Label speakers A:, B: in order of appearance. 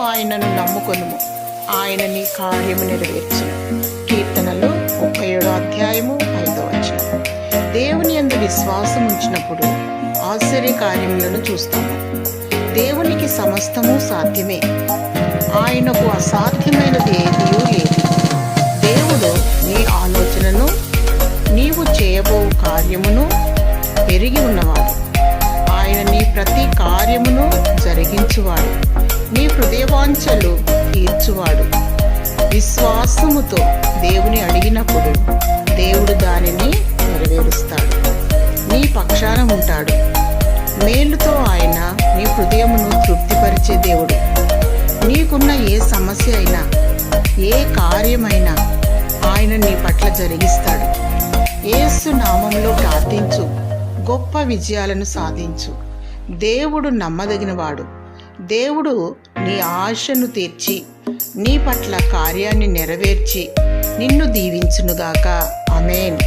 A: ఆయనను నమ్ముకొనుము. ఆయన నీ కార్యము నెరవేర్చును. కీర్తనలు ముప్పై ఏడో అధ్యాయము ఐదో వచ్చిన దేవుని అందు విశ్వాసం ఉంచినప్పుడు ఆశ్చర్య కార్యములను చూస్తాము. దేవునికి సమస్తము సాధ్యమే. ఆయనకు అసాధ్యమైనది ఏదీ లేదు. దేవుడు నీ ఆలోచనను నీవు చేయబో కార్యమును పెరిగి ఉన్నవాడు. ఆయన నీ ప్రతి కార్యమును జరిగించువాడు. నీ తీర్చువాడు. విశ్వాసముతో దేవుని అడిగినప్పుడు దేవుడు దానిని నెరవేరుస్తాడు. నీ పక్షాన ఉంటాడు. మేలుతో ఆయన నీ హృదయమును తృప్తిపరిచే దేవుడు. నీకున్న ఏ సమస్య అయినా ఏ కార్యమైనా ఆయన నీ పట్ల జరిగిస్తాడు. ఏసు నామంలో ప్రార్థించు. గొప్ప విజయాలను సాధించు. దేవుడు నమ్మదగినవాడు. దేవుడు నీ ఆశను తీర్చి నీ పట్ల కార్యాన్ని నెరవేర్చి నిన్ను దీవించునుగాక. అమేన్